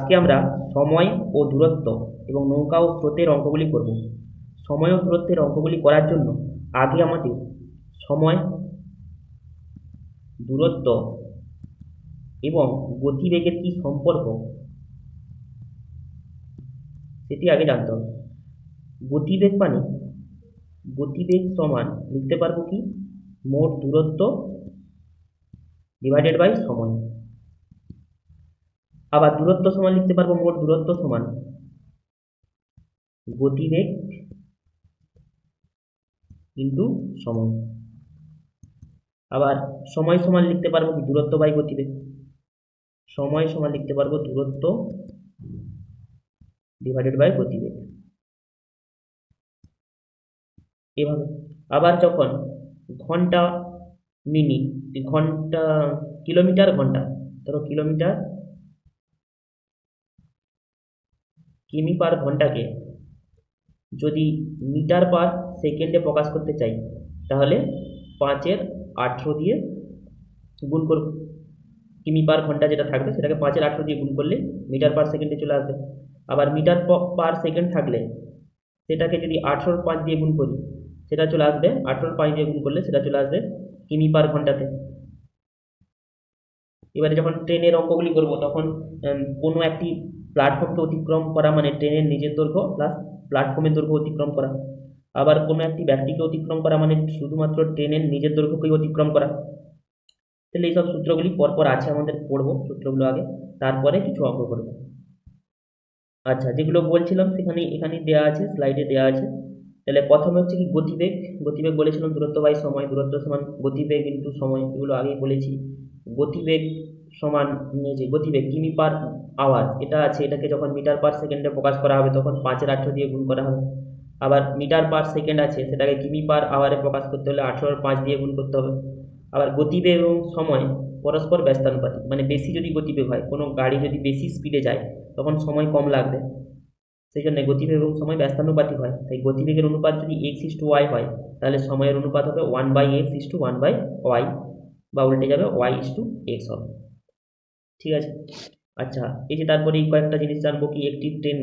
আজকে আমরা সময় ও দূরত্ব এবং নৌকা ও স্রোতের অঙ্কগুলি করব। সময় ও দূরত্বের অঙ্কগুলি করার জন্য আগে আমাদের সময়, দূরত্ব এবং গতিবেগের কী সম্পর্ক সেটি আগে জানতে হবে। গতিবেগ মানে গতিবেগ সমান লিখতে পারব কি? মোট দূরত্ব ডিভাইডেড বাই সময়। আবার দূরত্ব সমান লিখতে পারব মোট দূরত্ব সমান। গতিবেগ ইন্টু সময় আবার সময় সমান লিখতে পারব কি? দূরত্ব বাই গতিবেগ। সময় সমান লিখতে পারব দূরত্ব ডিভাইডেড বাই গতিবেগ। এভাবে। আবার যখন ঘণ্টা মিনিট ঘণ্টা, কিলোমিটার, ঘণ্টা, ধরো কিলোমিটার কিমি পার ঘন্টাকে যদি মিটার পার সেকেন্ডে প্রকাশ করতে চাই, তাহলে পাঁচের আঠেরো দিয়ে গুণ কর কিমি পার ঘণ্টা যেটা থাকবে, সেটাকে পাঁচের আঠেরো দিয়ে গুণ করলে মিটার পার সেকেন্ডে চলে আসবে। আবার মিটার পার সেকেন্ড থাকলে সেটাকে যদি আঠেরোর পাঁচ দিয়ে গুণ করি, সেটা চলে আসবে, আঠেরোর পাঁচ দিয়ে গুণ করলে সেটা চলে আসবে কিমি পার ঘন্টাতে। এবারে যখন ট্রেনের অঙ্কগুলি করব, তখন কোনো একটি প্ল্যাটফর্মকে অতিক্রম করা মানে ট্রেনের নিজের দৈর্ঘ্য প্লাস প্ল্যাটফর্মের দৈর্ঘ্য অতিক্রম করা। আবার কোনো একটি ব্যক্তিকে অতিক্রম করা মানে শুধুমাত্র ট্রেনের নিজের দৈর্ঘ্যকেই অতিক্রম করা। তাহলে এইসব সূত্রগুলি পরপর আছে আমাদের পড়ব সূত্রগুলো আগে, তারপরে কিছু অঙ্ক করব। আচ্ছা যেগুলো বলছিলাম সেখানে এখানে দেওয়া আছে স্লাইডে দেওয়া আছে। তাহলে প্রথমে হচ্ছে কি গতিবেগ। গতিবেগ বলেছিলাম দূরত্ব বাই সময়, দূরত্ব সমান গতিবেগ ইন্টু সময়, এগুলো আগেই বলেছি। গতিবেগ সমান যে গতিবেগ, কিমি পার আওয়ার এটা আছে, এটাকে যখন মিটার পার সেকেন্ডে প্রকাশ করা হবে, তখন পাঁচের আঠেরো দিয়ে গুণ করা হবে। আবার মিটার পার সেকেন্ড আছে, সেটাকে কিমি পার আওয়ারে প্রকাশ করতে হলে আঠেরোর পাঁচ দিয়ে গুণ করতে হবে। আবার গতিবেগ এবং সময় পরস্পর ব্যস্তানুপাতিক মানে বেশি যদি গতিবেগ হয়, কোনো গাড়ি যদি বেশি স্পিডে যায়, তখন সময় কম লাগবে। সেই জন্য গতিবেগ এবং সময় ব্যস্তানুপাতিক হয়। তাই গতিবেগের অনুপাত যদি এক্স ইস টু ওয়াই হয়, তাহলে সময়ের অনুপাত হবে one by x is to one by y বা উল্টে যাবে ওয়াই ইস টু এক্স হবে। ঠিক আছে? আচ্ছা এই যে তারপরে এই কয়েকটা জিনিস জানব কি একটি ট্রেন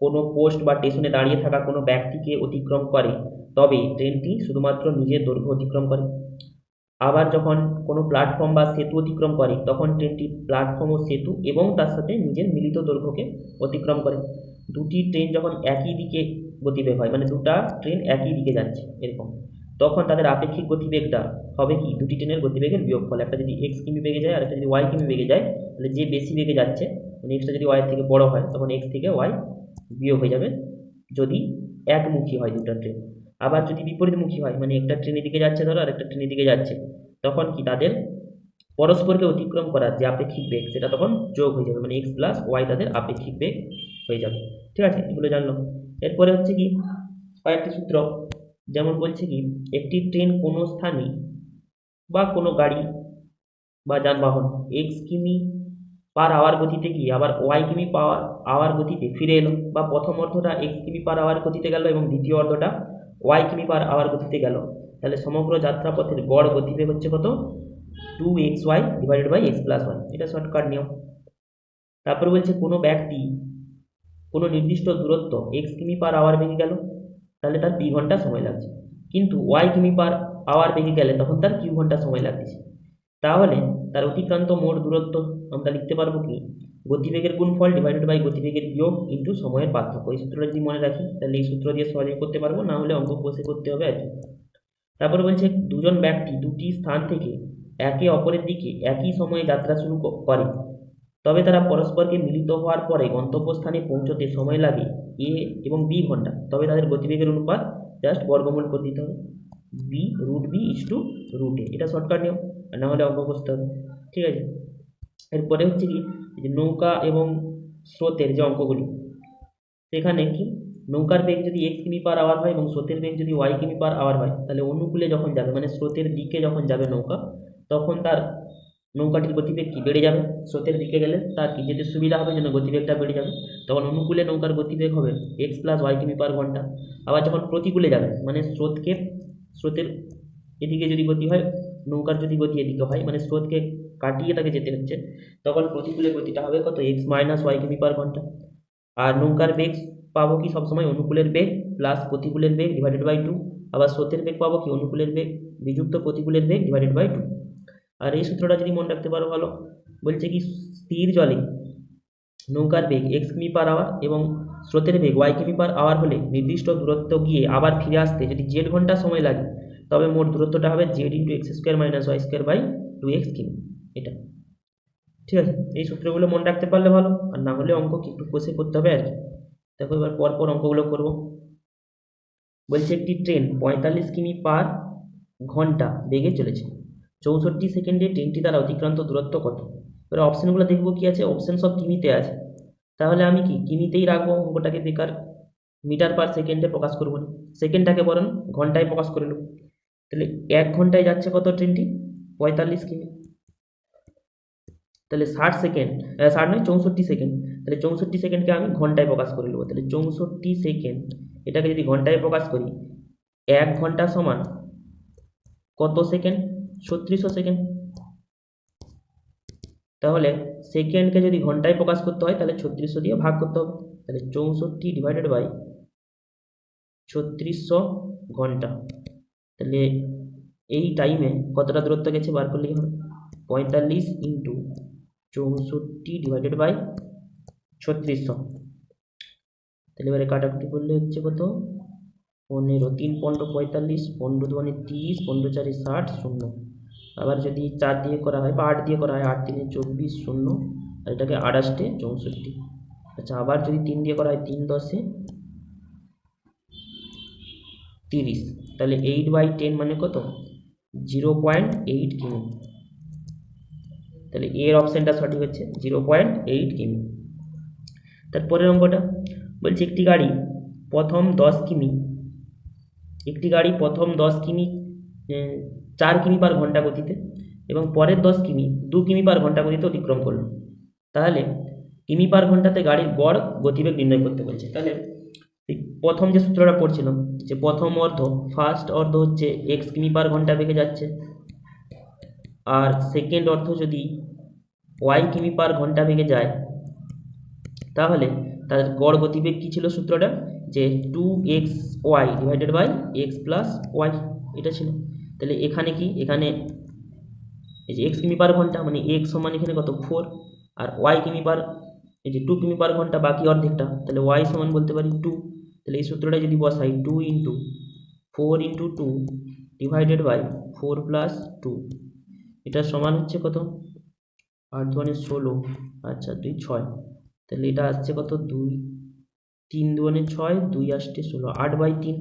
কোনো পোস্ট বা স্টেশনে দাঁড়িয়ে থাকা কোনো ব্যক্তিকে অতিক্রম করে, তবে ট্রেনটি শুধুমাত্র নিজের দৈর্ঘ্য অতিক্রম করে। আবার যখন কোনো প্ল্যাটফর্ম বা সেতু অতিক্রম করে, তখন ট্রেনটি প্ল্যাটফর্ম ও সেতু এবং তার সাথে নিজের মিলিত দৈর্ঘ্যকে অতিক্রম করে। দুটি ট্রেন যখন একই দিকে গতিবেগ হয় মানে দুটা ট্রেন একই দিকে যাচ্ছে, এরকম। তখন তাদের আপেক্ষিক গতিবেগটা হবে কি? দুটি ট্রেনের গতিবেগের বিয়োগফল। একটা যদি এক্স কিমি বেগে যায় আর একটা যদি ওয়াই কিমি বেগে যায়, তাহলে যে বেশি বেগে যাচ্ছে মানে এক্সটা যদি ওয়াই থেকে বড় হয়, তখন এক্স থেকে ওয়াই বিয়োগ হয়ে যাবে যদি একমুখী হয় দুটো ট্রেন। আবার যদি বিপরীতমুখী হয় মানে একটা ট্রেনের দিকে যাচ্ছে ধরো আর একটা ট্রেনের দিকে যাচ্ছে, তখন কি তাদের পরস্পরকে অতিক্রম করার যে আপেক্ষিক বেগ, সেটা তখন যোগ হয়ে যাবে মানে এক্স প্লাস ওয়াই তাদের আপেক্ষিক বেগ হয়ে যাবে। ঠিক আছে? এগুলো জানলাম। এরপরে হচ্ছে কি? কয়েকটি সূত্র। যেমন বলছে কি, একটি ট্রেন কোনো স্থানে বা কোনো গাড়ি বা যানবাহন এক্স কিমি পার আওয়ার গতিতে গিয়ে আবার ওয়াই কিমি পাওয়ার আওয়ার গতিতে ফিরে এলো বা প্রথম অর্ধটা এক্স কিমি পার আওয়ার গতিতে গেল এবং দ্বিতীয় অর্ধটা ওয়াই কিমি পার আওয়ার গতিতে গেল। তাহলে সমগ্র যাত্রাপথের গড় গতিবেগ হচ্ছে কত? Two x y divided by x plus y এটা শর্টকাট নিয়ম। তারপরে বলছে কোনো ব্যক্তি কোনো নির্দিষ্ট দূরত্ব এক্স কিমি পার আওয়ার বেগে গেল। তাহলে তার পি ঘণ্টা সময় লাগছে। কিন্তু ওয়াই কিমি পার আওয়ার বেগে গেলে তখন তার কিউ ঘণ্টা সময় লাগছে। তাহলে তার অতিক্রান্ত মোট দূরত্ব আমরা লিখতে পারব কি? গতিবেগের গুণফল ডিভাইডেড বাই গতিবেগের বিয়োগ ইন্টু সময়ের পার্থক্য। এই সূত্রটা যদি মনে রাখি। তাহলে এই সূত্র দিয়ে সহজেই করতে পারব, না হলে অঙ্ক বসে করতে হবে আর কি। তারপরে বলছে দুজন ব্যক্তি দুটি স্থান থেকে একে অপরের দিকে একই সময়ে যাত্রা শুরু করে। তবে তারা পরস্পরকে মিলিত হওয়ার পরে গন্তব্যস্থানে পৌঁছতে সময় লাগে। এ এবং বি ঘণ্টা, তবে তাদের গতিবেগের অনুপাত জাস্ট বর্গমূল করে দিতে হবে। B root b is to root a এটা শর্টকাট নিয়ম, আর না হলে অঙ্ক করতে হবে। ঠিক আছে? এরপরে হচ্ছে কি যে নৌকা এবং স্রোতের যে অঙ্কগুলি, সেখানে কি? নৌকার বেগ যদি এক্স কিমি পার আওয়ার হয় এবং স্রোতের বেগ যদি ওয়াই কিমি পার আওয়ার হয়, তাহলে অনুকূলে যখন যাবে মানে স্রোতের দিকে যখন যাবে নৌকা, তখন তার নৌকাটির গতিবেগ কি বেড়ে যাবে? স্রোতের দিকে গেলে তার কি যেতে সুবিধা হবে যেন গতিবেগটা বেড়ে যাবে? তখন অনুকূলে নৌকার গতিবেগ হবে এক্স প্লাস ওয়াই কিমি পার ঘণ্টা। আবার যখন প্রতিকূলে যাবে মানে স্রোতকে, স্রোতের এদিকে যদি গতি হয়, নৌকার যদি গতি এদিকে হয় মানে স্রোতকে কাটিয়ে তাকে যেতে হচ্ছে, তখন প্রতিকূলে গতিটা হবে কত? এক্স মাইনাস ওয়াই কিমি পার ঘণ্টা। আর নৌকার বেগ পাবো কি সবসময়? অনুকূলের বেগ প্লাস প্রতিকূলের বেগ ডিভাইডেড বাই টু আবার স্রোতের বেগ পাবো কি? অনুকূলের বেগ, বিযুক্ত প্রতিকূলের বেগ ডিভাইডেড বাই টু আর এই সূত্রটা যদি মনে রাখতে পারো ভালো, বলছে কি স্থির জলে নৌকার বেগ এক্স কিমি পার আওয়ার এবং স্রোতের বেগ ওয়াই কিমি পার আওয়ার হলে নির্দিষ্ট দূরত্ব গিয়ে আবার ফিরে আসতে যদি জেড ঘণ্টা সময় লাগে, তবে মোট দূরত্বটা হবে z into x square minus y square by two x কিমি, এটা। ঠিক আছে? এই সূত্রগুলো মনে রাখতে পারলে ভালো, আর না হলে অঙ্ক একটু কষে করতে হবে আর কি। দেখো এবার পর পর অঙ্কগুলো করব। বলছে একটি ট্রেন পঁয়তাল্লিশ কিমি পার ঘণ্টা বেগে চলেছে। চৌষট্টি সেকেন্ডে ট্রেনটি দ্বারা অতিক্রান্ত দূরত্ব কত? এবার অপশানগুলো দেখব কি আছে অপশান সব কিমিতে আছে। তাহলে আমি কি, কিমিতেই রাখব অঙ্কটাকে বেকার? মিটার পার সেকেন্ডে প্রকাশ করব না। সেকেন্ডটাকে বরং ঘন্টায় প্রকাশ করে নেব। তাহলে এক ঘন্টায় যাচ্ছে কত ট্রেনটি? পঁয়তাল্লিশ কিমি। তাহলে ষাট সেকেন্ড ষাট নয়, চৌষট্টি সেকেন্ড। তাহলে চৌষট্টি সেকেন্ডকে আমি ঘন্টায় প্রকাশ করে নেব। তাহলে চৌষট্টি সেকেন্ড, এটাকে যদি ঘন্টায় প্রকাশ করি, এক ঘণ্টা সমান কত সেকেন্ড? ছত্রিশশো সেকেন্ড তাহলে সেকেন্ডকে যদি ঘন্টায় প্রকাশ করতে হয়, তাহলে ছত্রিশশো দিয়ে ভাগ করতে হবে। তাহলে চৌষট্টি ডিভাইডেড বাই ছত্রিশশো ঘণ্টা। তাহলে এই টাইমে কতটা দূরত্ব গেছে বার করলেই হবে? পঁয়তাল্লিশ ইন্টু চৌষট্টি ডিভাইডেড বাই ছত্রিশশো। তাহলে এবারে কাটাকুটি করলে হচ্ছে কত? পনেরো, তিন পনেরো, পঁয়তাল্লিশ, পনেরো দুয়ানে তিরিশ, পনেরো চারি ষাট, শূন্য। আবার যদি চার দিয়ে করা হয় বা আট দিয়ে করা হয়, আট তিনে চব্বিশ, শূন্য। আর এটাকে আঠাশটে চৌষট্টি। আচ্ছা আবার যদি তিন দিয়ে করা হয়, তিন দশে তিরিশ। তাহলে এইট বাই টেন মানে কত? জিরো পয়েন্ট এইট কিমি। তাহলে এর অপশানটা সঠিক হচ্ছে জিরো পয়েন্ট এইট কিমি। তারপরের অঙ্কটা, বলছে একটি গাড়ি প্রথম দশ কিমি একটি গাড়ি প্রথম দশ কিমি চার কিমি পার ঘণ্টা গতিতে এবং পরের দশ কিমি, দু কিমি পার ঘণ্টা গতিতে অতিক্রম করল। তাহলে কিমি পার ঘন্টাতে গাড়ির গড়, গতিবেগ নির্ণয় করতে বলছে। তাহলে প্রথম যে সূত্রটা পড়ছিলাম, যে প্রথম অর্ধ ফার্স্ট অর্ধ হচ্ছে এক্স কিমি পার ঘণ্টা বেগে যাচ্ছে আর সেকেন্ড অর্ধ যদি ওয়াই কিমি পার ঘণ্টা বেগে যায়, তাহলে তার গড় গতিবেগ কী ছিল সূত্রটা? যে two x y divided by x plus y এটা ছিল। তাহলে এখানে কি? এখানে এই যে এক্স কিমি পার ঘণ্টা মানে এক্স সমান এখানে কত? ফোর আর ওয়াই কিমি পার এই যে টু কিমি পার ঘণ্টা, বাকি অর্ধেকটা। তাহলে ওয়াই সমান বলতে পারি টু তাহলে এই সূত্রটা যদি বসাই two into four into two divided by four plus two এটা সমান হচ্ছে কত? আট দুয়ানে ষোলো। আচ্ছা দুই, ছয়। তাহলে এটা আসছে কত? দুই। তিন দুয়ানে ছয়, দুই আসছে ষোলো, আট বাই তিন।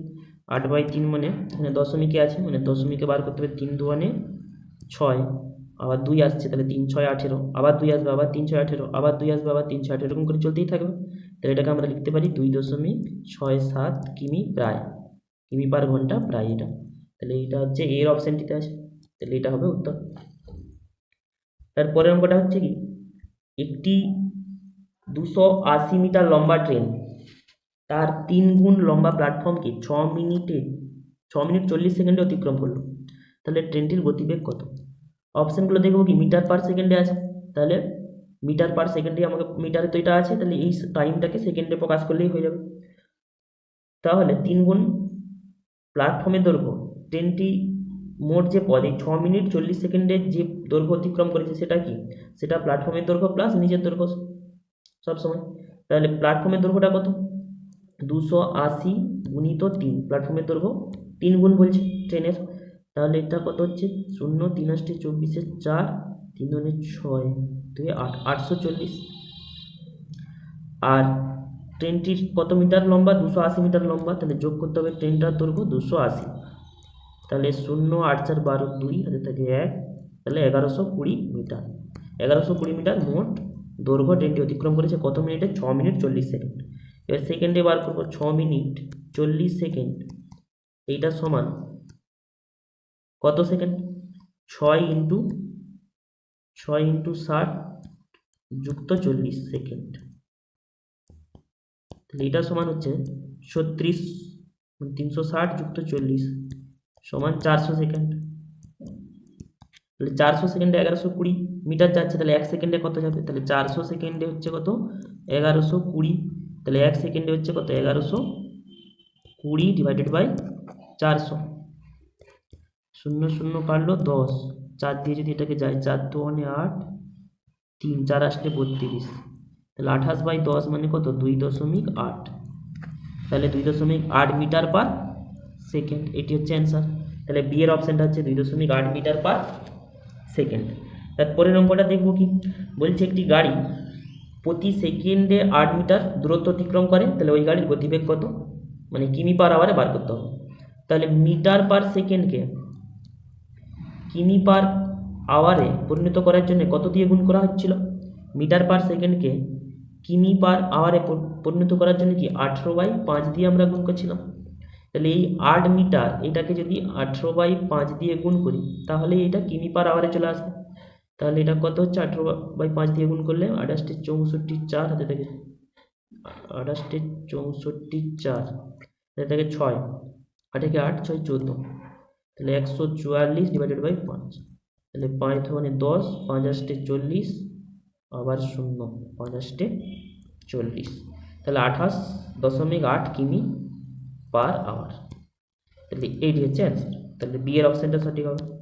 আট বাই তিন মানে এখানে দশমিকে আছে মানে দশমিকে বার করতে হবে তিন দুয়ানে ছয়। আবার দুই আসছে, তাহলে তিন ছয় আঠেরো। আবার দুই আসবে, আবার তিন ছয় আঠেরো। আবার দুই আসবে, আবার তিন ছয় আঠেরো। এরকম করে চলতেই থাকবে। তাহলে এটাকে আমরা লিখতে পারি দুই দশমিক ছয় সাত কিমি প্রায়। কিমি পার ঘণ্টা প্রায় এটা। তাহলে এটা হচ্ছে এর অপশানটিতে আছে তাহলে এটা হবে উত্তর। তারপরের অঙ্কটা হচ্ছে কি? একটি দুশো আশি মিটার লম্বা ট্রেন তার তিন গুণ লম্বা প্ল্যাটফর্মকে ছ মিনিটে, ছ মিনিট চল্লিশ সেকেন্ডে অতিক্রম করল। তাহলে ট্রেনটির গতিবেগ কত? অপশানগুলো দেখব কি? মিটার পার সেকেন্ডে আছে। তাহলে মিটার পার সেকেন্ডে আমাকে, মিটারে তো এটা আছে, তাহলে এই টাইমটাকে সেকেন্ডে প্রকাশ করলেই হয়ে যাবে। তাহলে তিন গুণ প্ল্যাটফর্মের দৈর্ঘ্য। ট্রেনটি মোট যে পদে, ছ মিনিট চল্লিশ সেকেন্ডের যে দৈর্ঘ্য অতিক্রম করেছে, সেটা কি? সেটা প্ল্যাটফর্মের দৈর্ঘ্য প্লাস নিজের দৈর্ঘ্য সবসময়। তাহলে প্ল্যাটফর্মের দৈর্ঘ্যটা কত? দুশো আশি গুণিত তিন। প্ল্যাটফর্মের দৈর্ঘ্য তিন গুণ বলছে ট্রেনের তাহলে এটা কত হচ্ছে? শূন্য, তিন আষ্টে চব্বিশে চার, তিন দুনে ছয় দুই আট, আটশো চল্লিশ। আর ট্রেনটির কত মিটার লম্বা? দুশো আশি মিটার লম্বা। তাহলে যোগ করতে হবে ট্রেনটার দৈর্ঘ্য দুশো আশি। তাহলে শূন্য, আট, চার, বারো, দুই, হাতে থাকে এক। তাহলে এগারোশো কুড়ি মিটার। এগারোশো কুড়ি মিটার মোট দৈর্ঘ্য ট্রেনটি অতিক্রম করেছে কত মিনিটে? ছ মিনিট চল্লিশ সেকেন্ড। এবার সেকেন্ডে বার করব ছ মিনিট চল্লিশ সেকেন্ড এইটা সমান কত সেকেন্ড ছয় ইন্টু ছয় ইন্টু ষাট যুক্ত চল্লিশ সেকেন্ড তাহলে এটা সমান হচ্ছে ছত্রিশ তিনশো ষাট যুক্ত চল্লিশ সমান চারশো সেকেন্ড তাহলে চারশো সেকেন্ডে এগারোশো কুড়ি, মিটার যাচ্ছে, তাহলে এক সেকেন্ডে কত যাবে? তাহলে চারশো সেকেন্ডে হচ্ছে কত? এগারোশো কুড়ি। তাহলে এক সেকেন্ডে হচ্ছে কত? এগারোশো কুড়ি ডিভাইডেড বাই চারশো। শূন্য শূন্য কাটলো দশ। চার দিয়ে যদি এটাকে যায়, চার দু মানে আট, তিন, চার আসলে বত্রিশ। তাহলে আঠাশ বাই দশ মানে কত? দুই দশমিক আট। তাহলে দুই দশমিক আট মিটার পার সেকেন্ড। এটি হচ্ছে অ্যান্সার তাহলে বি এর অপশানটা হচ্ছে দুই দশমিক আট মিটার পার সেকেন্ড। তারপরের অঙ্কটা দেখব কি? বলছে একটি গাড়ি প্রতি সেকেন্ডে আট মিটার দূরত্ব অতিক্রম করে, তাহলে ওই গাড়ির গতিবেগ কত? মানে কিমি পার আওয়ারে বার করতে হবে। তাহলে মিটার পার সেকেন্ডকে কিমি পার আওয়ারে পরিণত করার জন্য কত দিয়ে গুণ করা হচ্ছিল? মিটার পার সেকেন্ডকে কিমি পার আওয়ারে পরিণত করার জন্য কি আঠেরো বাই পাঁচ দিয়ে আমরা গুণ করছিলাম? তাহলে এই আট মিটার এটাকে যদি আঠেরো বাই পাঁচ দিয়ে গুণ করি, তাহলে এটা কিমি পার আওয়ারে চলে আসবে। তাহলে এটা কত হচ্ছে? আঠেরো বাই পাঁচ দিয়ে গুণ করলে আঠাশটি চৌষট্টি চার হাতে থেকে। আঠাশটি চৌষট্টি চার হাতে থেকে ছয়। আটেকে আট, ছয় চোদ্দ। তাহলে একশো চুয়াল্লিশ ডিভাইডেড বাই পাঁচ। তাহলে পাঁচ মানে দশ পাঁচ আষ্টে চল্লিশ, আবার শূন্য পাঁচ আষ্টে চল্লিশ। তাহলে আঠাশ দশমিক আট কিমি পার আওয়ার তাহলে এইটি হচ্ছে অ্যান্সার তাহলে বি এর অপশানটা সঠিক হবে।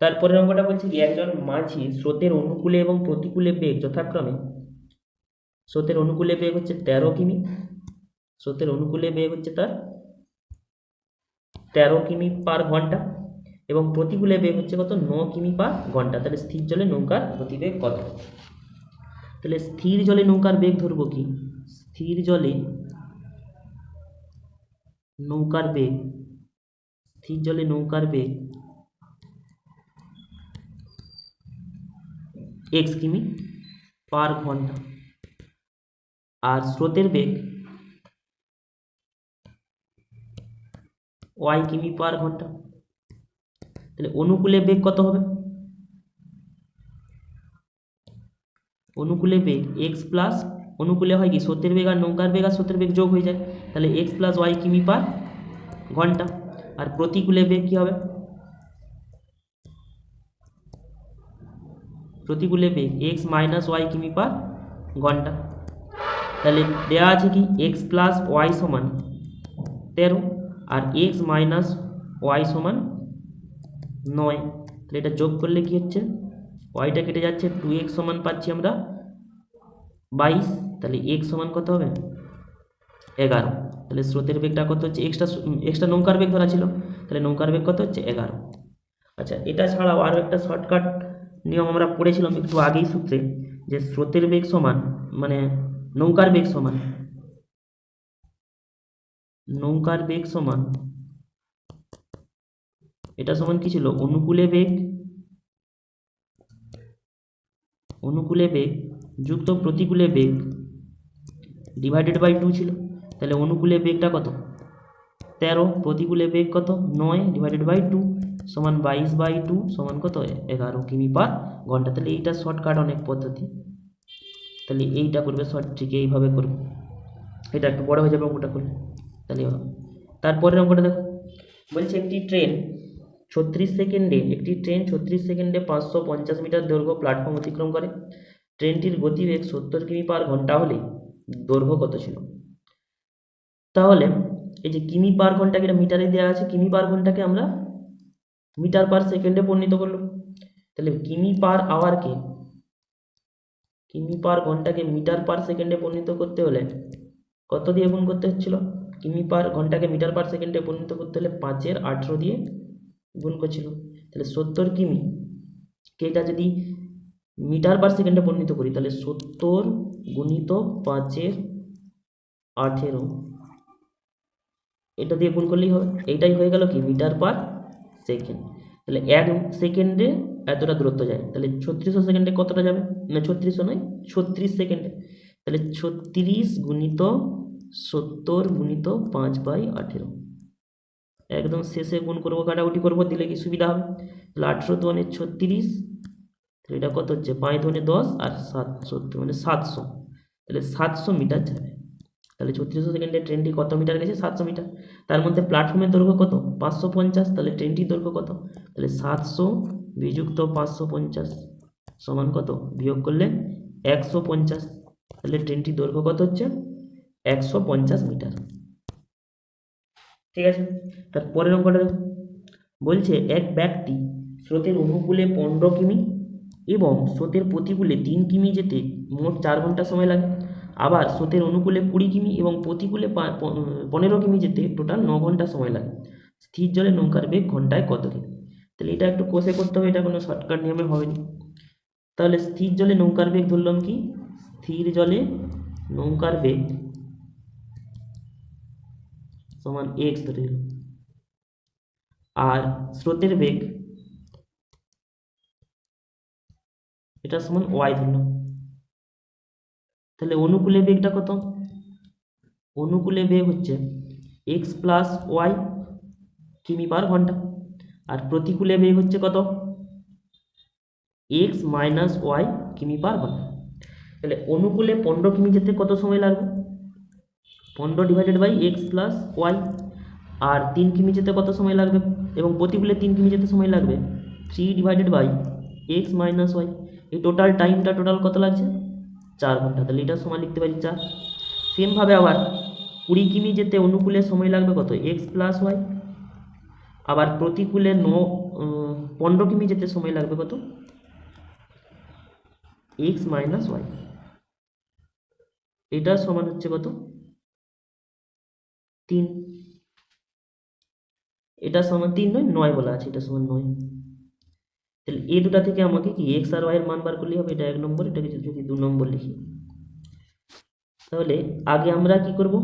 তারপরের অঙ্কটা বলছে কি, একজন মাঝি স্রোতের অনুকূলে এবং প্রতিকূলে বেগ যথাক্রমে, স্রোতের অনুকূলে বেগ হচ্ছে তেরো কিমি, স্রোতের অনুকূলে বেগ হচ্ছে তার তেরো কিমি পার ঘণ্টা এবং প্রতিকূলে বেগ হচ্ছে কত, ন কিমি পার ঘণ্টা। তাহলে স্থির জলে নৌকার গতিবেগ কত? তাহলে স্থির জলে নৌকার বেগ ধরবো কি? স্থির জলে নৌকার বেগ, স্থির জলে নৌকার বেগ এক্স কিমি পার ঘণ্টা। আর স্রোতের বেগ ওয়াই কিমি পার ঘণ্টা। তাহলে অনুকূলে বেগ কত হবে? অনুকূলে বেগ এক্স প্লাস অনুকূলে হয় কি? স্রোতের বেগ আর নৌকার বেগ আর স্রোতের বেগ যোগ হয়ে যায়। তাহলে এক্স প্লাস ওয়াই কিমি পার ঘণ্টা। আর প্রতিকূলে বেগ কী হবে? প্রতিকূলে বেগ এক্স মাইনাস ওয়াই কিমি পার ঘণ্টা। তাহলে দেওয়া আছে কি এক্স প্লাস ওয়াই সমান তেরো আর এক্স মাইনাস ওয়াই সমান নয়। তাহলে এটা যোগ করলে কি হচ্ছে? ওয়াইটা কেটে যাচ্ছে টু এক্স সমান পাচ্ছি আমরা বাইশ। তাহলে এক্স সমান কত হবে? এগারো। তাহলে স্রোতের বেগটা কত হচ্ছে? এক্সট্রা এক্সট্রা নৌকার বেগ ধরা ছিল। তাহলে নৌকার বেগ কত হচ্ছে? এগারো। আচ্ছা এটা ছাড়াও আরও একটা শর্টকাট নিয়ম আমরা পড়েছিলাম একটু আগেই সূত্রে, যে স্রোতের বেগ সমান মানে নৌকার বেগ সমান। নৌকার বেগ সমান, এটা সমান কি ছিল? অনুকূলে বেগ অনুকূলে বেগ যুক্ত প্রতিকূলে বেগ ডিভাইডেড বাই টু ছিল। তাহলে অনুকূলে বেগটা কত? তেরো, প্রতিকূলে বেগ কত? নয় ডিভাইডেড বাই টু সমান বাইশ বাই টু সমান কত? এগারো। কিমি পার ঘণ্টা। তাহলে এইটা শর্টকাট অনেক পদ্ধতি। তাহলে এইটা করবে শর্ট ঠিক এইভাবে করবে। এটা একটু বড় হয়ে যাবে অঙ্কটা করলে। তাহলে তারপরের অঙ্কটা দেখো। বলছে একটি ট্রেন ছত্রিশ সেকেন্ডে একটি ট্রেন ছত্রিশ সেকেন্ডে পাঁচশো পঞ্চাশ মিটার দৈর্ঘ্য প্ল্যাটফর্ম অতিক্রম করে। ট্রেনটির গতিবেগ সত্তর কিমি পার ঘণ্টা হলে দৈর্ঘ্য কত ছিল? তাহলে এই যে কিমি পার ঘন্টাকে এটা মিটারে দেওয়া আছে, কিমি পার ঘন্টাকে আমরা মিটার পার সেকেন্ডে পরিণত করলাম তাহলে কিমি পার আওয়ারকে, কিমি পার ঘন্টাকে মিটার পার সেকেন্ডে পরিণত করতে হলে কত দিয়ে গুণ করতে হচ্ছিল? কিমি পার ঘন্টাকে মিটার পার সেকেন্ডে পরিণত করতে হলে পাঁচের আঠেরো দিয়ে গুণ করছিল। তাহলে সত্তর কিমি, কে এটা যদি মিটার পার সেকেন্ডে পরিণত করি, তাহলে সত্তর গুণিত পাঁচের আঠেরো। এটা দিয়ে গুণ করলেই হবে। এইটাই হয়ে গেল কি? Metre per second. তাহলে এক সেকেন্ডে এতটা দূরত্ব যায়। তাহলে ছত্রিশশো সেকেন্ডে কতটা যাবে? না ছত্রিশশো নয়, ছত্রিশ সেকেন্ডে। তাহলে ছত্রিশ গুণিত সত্তর গুণিত পাঁচ বাই আঠেরো। একদম শেষে গুণ করব, কাটাকুটি করব, দিলে কি সুবিধা হবে? তাহলে আঠেরো দুয়ানে ছত্রিশ, তাহলে এটা কত হচ্ছে? পাঁচ দুয়ানে দশ আর সাত, সত্তর মানে সাতশো। তাহলে সাতশো মিটার যাবে। তাহলে ছত্রিশশো সেকেন্ডে ট্রেনটি কত মিটার গেছে? সাতশো মিটার। তার মধ্যে প্ল্যাটফর্মের দৈর্ঘ্য কত? পাঁচশো পঞ্চাশ। তাহলে ট্রেনটির দৈর্ঘ্য কত? তাহলে সাতশো বিযুক্ত পাঁচশো পঞ্চাশ সমান কত? বিয়োগ করলে একশো পঞ্চাশ। তাহলে ট্রেনটির দৈর্ঘ্য কত হচ্ছে? একশো পঞ্চাশ মিটার। ঠিক আছে? তার পরের অঙ্কটা বলছে, এক ব্যক্তি স্রোতের অনুকূলে পনেরো কিমি এবং স্রোতের প্রতিকূলে তিন কিমি যেতে মোট চার ঘণ্টা সময় লাগে। আবার স্রোতের অনুকূলে কুড়ি কিমি এবং প্রতিকূলে পনেরো কিমি যেতে টোটাল ন ঘণ্টা সময় লাগে। স্থির জলে নৌকার বেগ ঘন্টায় কত কিমি? তাহলে এটা একটু কষে করতে হবে, এটা কোনো শর্টকাট নিয়মে হবে তাহলে স্থির জলে নৌকার বেগ ধরলাম কি? স্থির জলে নৌকার বেগ সমান এক্স ধরে আর স্রোতের বেগ এটা সমান ওয়াই ধরলাম। তাহলে অনুকূলে বেগটা কত? অনুকূলে বেগ হচ্ছে এক্স প্লাস ওয়াই কিমি পার ঘণ্টা। আর প্রতিকূলে বেগ হচ্ছে কত? এক্স মাইনাস ওয়াই কিমি পার ঘণ্টা। তাহলে অনুকূলে পনেরো কিমি যেতে কত সময় লাগবে? পনেরো divided by x plus y আর তিন কিমি যেতে কত সময় লাগবে? এবং প্রতিকূলে তিন কিমি যেতে সময় লাগবে? Three divided by x minus y এই টোটাল টাইমটা টোটাল কত লাগছে? চার ঘণ্টা। তাহলে এটার সময় লিখতে পারি চার। সেমভাবে আবার কুড়ি কিমি যেতে অনুকূলে সময় লাগবে কত? এক্স প্লাস ওয়াই আবার প্রতিকূলে ন পনেরো কিমি যেতে সময় লাগবে কত? এক্স মাইনাস ওয়াই এটা সমান হচ্ছে কত? তিন। এটা সমান তিন নয় নয় বলা আছে এটা সমান নয়। তাহলে এই দুটা থেকে আমাকে কি এক্স আর ওয়াই এর মান বার করলেই হবে? এটা এক নম্বর, এটাকে যদি- দু নম্বর লিখি। তাহলে আগে আমরা কি করব?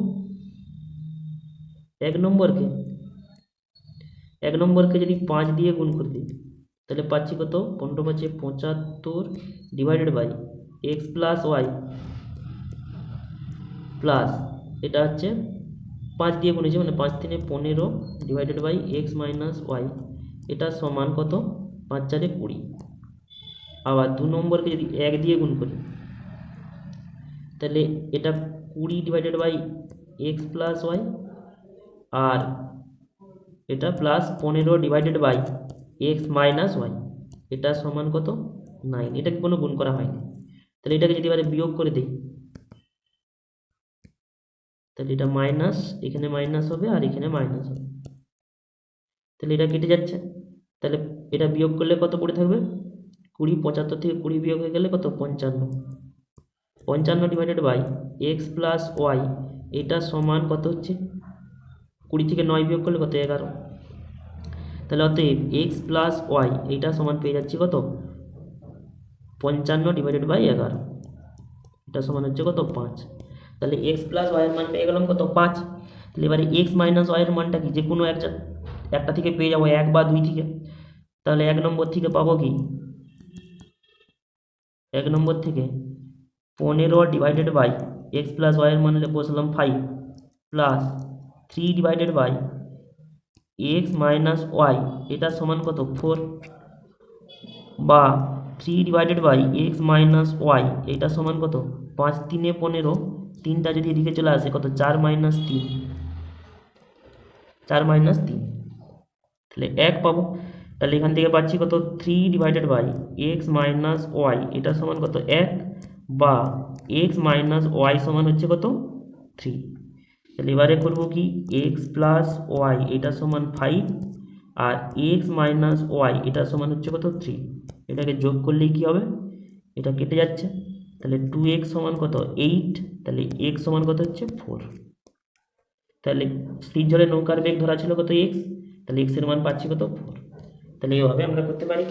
এক নম্বরকে এক নম্বরকে যদি পাঁচ দিয়ে গুণ করে দিই, তাহলে পাচ্ছি কত? পনেরো পাচ্ছে পঁচাত্তর divided by x plus y plus এটা হচ্ছে পাঁচ দিয়ে গুণেছি মানে পাঁচ তিনে পনেরো divided by x minus y এটা সমান কত? পাঁচ চারে কুড়ি। আবার দু নম্বরকে যদি এক দিয়ে গুণ করি, তাহলে এটা কুড়ি divided by x plus y আর এটা প্লাস পনেরো divided by x minus y এটা সমান কত? নাইন এটাকে কোনো গুণ করা হয়নি? তাহলে এটাকে যদি এবারে বিয়োগ করে দিই, তাহলে এটা মাইনাস এখানে মাইনাস হবে আর এখানে মাইনাস হবে। তাহলে এটা কেটে যাচ্ছে। এটা বিয়োগ করলে কত পড়ে থাকবে? কুড়ি, পঁচাত্তর থেকে কুড়ি বিয়োগ হয়ে গেলে কত? পঞ্চান্ন। পঞ্চান্ন divided by x plus y এটা সমান কত হচ্ছে? কুড়ি থেকে নয় বিয়োগ করলে কত? এগারো। তাহলে অতএব এক্স প্লাস ওয়াই এইটা সমান পেয়ে যাচ্ছি কত? পঞ্চান্ন ডিভাইডেড বাই এগারো। এটা সমান হচ্ছে কত? পাঁচ। তাহলে এক্স প্লাস ওয়াইয়ের মান পেয়ে গেলাম কত? পাঁচ। তাহলে এবারে এক্স মাইনাস ওয়াইয়ের মানটা কি? যে কোনো একটা একটা থেকে পেয়ে যাব, এক বা দুই থেকে। তাহলে এক নম্বর থেকে পাবো কি? এক নম্বর থেকে পনেরো ডিভাইডেড বাই এক্স প্লাস ওয়াইয়ের মান বসলাম five plus three divided by x minus y এটা সমান কত? ফোর বা three divided by x minus y এটা সমান কত? পাঁচ তিনে পনেরো, তিনটা যদি এদিকে চলে আসে কত? চার মাইনাস তিন, চার মাইনাস তিন। তাহলে এক পাবো। তাহলে এখান থেকে পাচ্ছি কত? Three divided by x minus y এটা সমান কত? এক বা এক্স মাইনাস ওয়াই সমান হচ্ছে কত? থ্রি তাহলে এবারে করব কি? এক্স প্লাস ওয়াই এটা সমান ফাইভ আর এক্স মাইনাস ওয়াই এটা সমান হচ্ছে কত? থ্রি এটাকে যোগ করলেই কি হবে? এটা কেটে যাচ্ছে। তাহলে টু এক্স সমান কত? এইট তাহলে এক্স সমান কত হচ্ছে? ফোর তাহলে স্থির জলে নৌকার বেগ ধরা ছিল কত? এক্স তাহলে এক্সের মান পাচ্ছি কত? ফোর তাহলে এইভাবে আমরা করতে পারি।